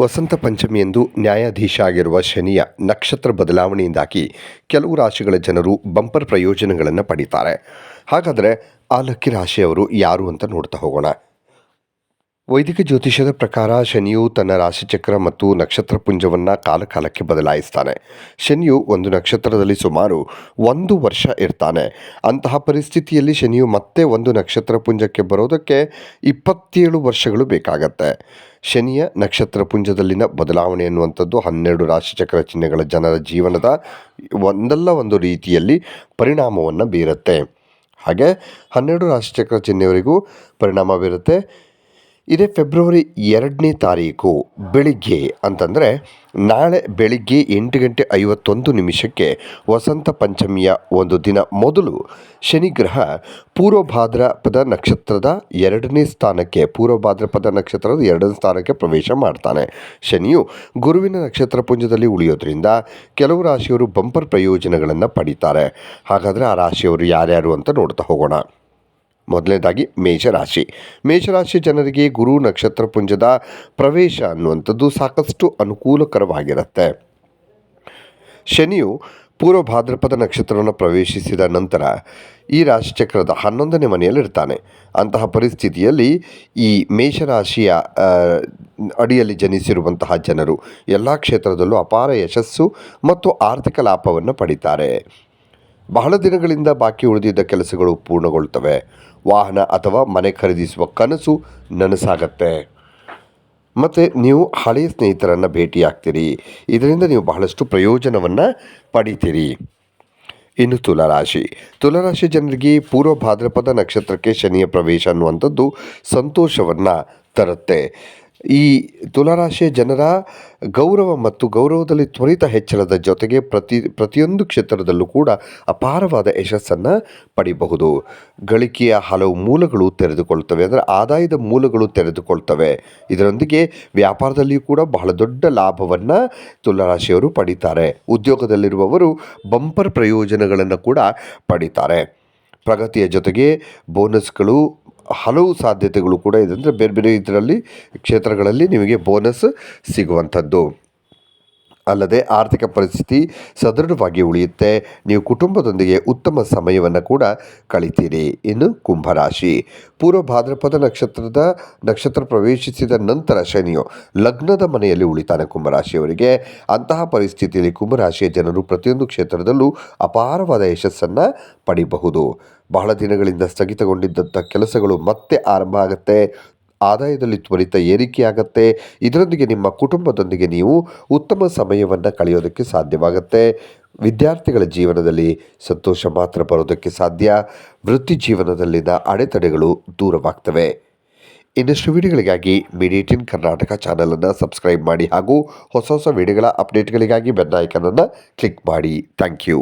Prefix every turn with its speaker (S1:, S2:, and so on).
S1: ವಸಂತ ಪಂಚಮಿಯಂದು ನ್ಯಾಯಾಧೀಶ ಆಗಿರುವ ಶನಿಯ ನಕ್ಷತ್ರ ಬದಲಾವಣೆಯಿಂದಾಗಿ ಕೆಲವು ರಾಶಿಗಳ ಜನರು ಬಂಪರ್ ಪ್ರಯೋಜನಗಳನ್ನು ಪಡೀತಾರೆ. ಹಾಗಾದರೆ ಆ ಲಕ್ಕಿ ರಾಶಿಯವರು ಯಾರು ಅಂತ ನೋಡ್ತಾ ಹೋಗೋಣ. ವೈದಿಕ ಜ್ಯೋತಿಷ್ಯದ ಪ್ರಕಾರ ಶನಿಯು ತನ್ನ ರಾಶಿಚಕ್ರ ಮತ್ತು ನಕ್ಷತ್ರ ಪುಂಜವನ್ನು ಕಾಲಕಾಲಕ್ಕೆ ಬದಲಾಯಿಸ್ತಾನೆ. ಶನಿಯು ಒಂದು ನಕ್ಷತ್ರದಲ್ಲಿ ಸುಮಾರು ಒಂದು ವರ್ಷ ಇರ್ತಾನೆ. ಅಂತಹ ಪರಿಸ್ಥಿತಿಯಲ್ಲಿ ಶನಿಯು ಮತ್ತೆ ಒಂದು ನಕ್ಷತ್ರ ಪುಂಜಕ್ಕೆ ಬರೋದಕ್ಕೆ ಇಪ್ಪತ್ತೇಳು ವರ್ಷಗಳು ಬೇಕಾಗತ್ತೆ. ಶನಿಯ ನಕ್ಷತ್ರ ಪುಂಜದಲ್ಲಿನ ಬದಲಾವಣೆ ಎನ್ನುವಂಥದ್ದು ಹನ್ನೆರಡು ರಾಶಿಚಕ್ರ ಚಿಹ್ನೆಗಳ ಜನರ ಜೀವನದ ಒಂದಲ್ಲ ಒಂದು ರೀತಿಯಲ್ಲಿ ಪರಿಣಾಮವನ್ನು ಬೀರುತ್ತೆ. ಹಾಗೆ ಹನ್ನೆರಡು ರಾಶಿಚಕ್ರ ಚಿಹ್ನೆಯವರಿಗೂ ಪರಿಣಾಮ ಬೀರುತ್ತೆ. ಇದೇ ಫೆಬ್ರವರಿ ಎರಡನೇ ತಾರೀಕು, ಬೆಳಿಗ್ಗೆ ಅಂತಂದರೆ ನಾಳೆ ಬೆಳಿಗ್ಗೆ ಎಂಟು ಗಂಟೆ ಐವತ್ತೊಂದು ನಿಮಿಷಕ್ಕೆ ವಸಂತ ಪಂಚಮಿಯ ಒಂದು ದಿನ ಮೊದಲು ಶನಿ ಗ್ರಹ ಪೂರ್ವ ಭಾದ್ರಪದ ನಕ್ಷತ್ರದ ಎರಡನೇ ಸ್ಥಾನಕ್ಕೆ ಪೂರ್ವಭಾದ್ರಪದ ನಕ್ಷತ್ರದ ಎರಡನೇ ಸ್ಥಾನಕ್ಕೆ ಪ್ರವೇಶ ಮಾಡ್ತಾನೆ. ಶನಿಯು ಗುರುವಿನ ನಕ್ಷತ್ರ ಪುಂಜದಲ್ಲಿ ಉಳಿಯೋದ್ರಿಂದ ಕೆಲವು ರಾಶಿಯವರು ಬಂಪರ್ ಪ್ರಯೋಜನಗಳನ್ನು ಪಡೀತಾರೆ. ಹಾಗಾದರೆ ಆ ರಾಶಿಯವರು ಯಾರ್ಯಾರು ಅಂತ ನೋಡ್ತಾ ಹೋಗೋಣ. ಮೊದಲನೇದಾಗಿ ಮೇಷರಾಶಿ. ಮೇಷರಾಶಿ ಜನರಿಗೆ ಗುರು ನಕ್ಷತ್ರ ಪುಂಜದ ಪ್ರವೇಶ ಅನ್ನುವಂಥದ್ದು ಸಾಕಷ್ಟು ಅನುಕೂಲಕರವಾಗಿರುತ್ತೆ. ಶನಿಯು ಪೂರ್ವ ಭಾದ್ರಪದ ನಕ್ಷತ್ರವನ್ನು ಪ್ರವೇಶಿಸಿದ ನಂತರ ಈ ರಾಶಿಚಕ್ರದ ಹನ್ನೊಂದನೇ ಮನೆಯಲ್ಲಿರ್ತಾನೆ. ಅಂತಹ ಪರಿಸ್ಥಿತಿಯಲ್ಲಿ ಈ ಮೇಷರಾಶಿಯ ಅಡಿಯಲ್ಲಿ ಜನಿಸಿರುವಂತಹ ಜನರು ಎಲ್ಲ ಕ್ಷೇತ್ರದಲ್ಲೂ ಅಪಾರ ಯಶಸ್ಸು ಮತ್ತು ಆರ್ಥಿಕ ಲಾಭವನ್ನು ಪಡಿತಾರೆ. ಬಹಳ ದಿನಗಳಿಂದ ಬಾಕಿ ಉಳಿದಿದ್ದ ಕೆಲಸಗಳು ಪೂರ್ಣಗೊಳ್ತವೆ ವಾಹನ ಅಥವಾ ಮನೆ ಖರೀದಿಸುವ ಕನಸು ನನಸಾಗತ್ತೆ. ಮತ್ತು ನೀವು ಹಳೆಯ ಸ್ನೇಹಿತರನ್ನು ಭೇಟಿಯಾಗ್ತೀರಿ. ಇದರಿಂದ ನೀವು ಬಹಳಷ್ಟು ಪ್ರಯೋಜನವನ್ನು ಪಡಿತೀರಿ. ಇನ್ನು ತುಲಾರಾಶಿ. ತುಲಾರಾಶಿ ಜನರಿಗೆ ಪೂರ್ವ ಭಾದ್ರಪದ ನಕ್ಷತ್ರಕ್ಕೆ ಶನಿಯ ಪ್ರವೇಶ ಅನ್ನುವಂಥದ್ದು ಸಂತೋಷವನ್ನು ತರುತ್ತೆ. ಈ ತುಲಾರಾಶಿಯ ಜನರ ಗೌರವ ಮತ್ತು ಗೌರವದಲ್ಲಿ ತ್ವರಿತ ಹೆಚ್ಚಳದ ಜೊತೆಗೆ ಪ್ರತಿ, ಪ್ರತಿಯೊಂದು ಕ್ಷೇತ್ರದಲ್ಲೂ ಕೂಡ ಅಪಾರವಾದ ಯಶಸ್ಸನ್ನು ಪಡಿಬಹುದು. ಗಳಿಕೆಯ ಹಲವು ಮೂಲಗಳು ತೆರೆದುಕೊಳ್ತವೆ ಅಂದರೆ ಆದಾಯದ ಮೂಲಗಳು ತೆರೆದುಕೊಳ್ತವೆ. ಇದರೊಂದಿಗೆ ವ್ಯಾಪಾರದಲ್ಲಿಯೂ ಕೂಡ ಬಹಳ ದೊಡ್ಡ ಲಾಭವನ್ನು ತುಲಾರಾಶಿಯವರು ಪಡಿತಾರೆ. ಉದ್ಯೋಗದಲ್ಲಿರುವವರು ಬಂಪರ್ ಪ್ರಯೋಜನಗಳನ್ನು ಕೂಡ ಪಡಿತಾರೆ. ಪ್ರಗತಿಯ ಜೊತೆಗೆ ಬೋನಸ್ಗಳು ಹಲವು ಸಾಧ್ಯತೆಗಳು ಕೂಡ ಇದೆ. ಅಂದರೆ ಬೇರೆ ಬೇರೆ ಇದರಲ್ಲಿ ಕ್ಷೇತ್ರಗಳಲ್ಲಿ ನಿಮಗೆ ಬೋನಸ್ ಸಿಗುವಂಥದ್ದು. ಅಲ್ಲದೆ ಆರ್ಥಿಕ ಪರಿಸ್ಥಿತಿ ಸದೃಢವಾಗಿ ಉಳಿಯುತ್ತೆ. ನೀವು ಕುಟುಂಬದೊಂದಿಗೆ ಉತ್ತಮ ಸಮಯವನ್ನು ಕೂಡ ಕಳಿತೀರಿ. ಇನ್ನು ಕುಂಭರಾಶಿ. ಪೂರ್ವ ಭಾದ್ರಪದ ನಕ್ಷತ್ರದ ನಕ್ಷತ್ರ ಪ್ರವೇಶಿಸಿದ ನಂತರ ಶನಿಯು ಲಗ್ನದ ಮನೆಯಲ್ಲಿ ಉಳಿತಾನೆ ಕುಂಭರಾಶಿಯವರಿಗೆ. ಅಂತಹ ಪರಿಸ್ಥಿತಿಯಲ್ಲಿ ಕುಂಭರಾಶಿಯ ಜನರು ಪ್ರತಿಯೊಂದು ಕ್ಷೇತ್ರದಲ್ಲೂ ಅಪಾರವಾದ ಯಶಸ್ಸನ್ನು ಪಡಿಬಹುದು. ಬಹಳ ದಿನಗಳಿಂದ ಸ್ಥಗಿತಗೊಂಡಿದ್ದಂಥ ಕೆಲಸಗಳು ಮತ್ತೆ ಆರಂಭ ಆಗುತ್ತೆ. ಆದಾಯದಲ್ಲಿ ತ್ವರಿತ ಏರಿಕೆಯಾಗತ್ತೆ. ಇದರೊಂದಿಗೆ ನಿಮ್ಮ ಕುಟುಂಬದೊಂದಿಗೆ ನೀವು ಉತ್ತಮ ಸಮಯವನ್ನು ಕಳೆಯೋದಕ್ಕೆ ಸಾಧ್ಯವಾಗುತ್ತೆ. ವಿದ್ಯಾರ್ಥಿಗಳ ಜೀವನದಲ್ಲಿ ಸಂತೋಷ ಮಾತ್ರ ಬರೋದಕ್ಕೆ ಸಾಧ್ಯ. ವೃತ್ತಿ ಜೀವನದಲ್ಲಿನ ಅಡೆತಡೆಗಳು ದೂರವಾಗ್ತವೆ. ಇನ್ನಷ್ಟು ವಿಡಿಯೋಗಳಿಗಾಗಿ ಇನ್ ಕರ್ನಾಟಕ ಚಾನಲನ್ನು ಸಬ್ಸ್ಕ್ರೈಬ್ ಮಾಡಿ ಹಾಗೂ ಹೊಸ ಹೊಸ ವಿಡಿಯೋಗಳ ಅಪ್ಡೇಟ್ಗಳಿಗಾಗಿ ಬೆನ್ನೈಕನನ್ನು ಕ್ಲಿಕ್ ಮಾಡಿ. Thank you.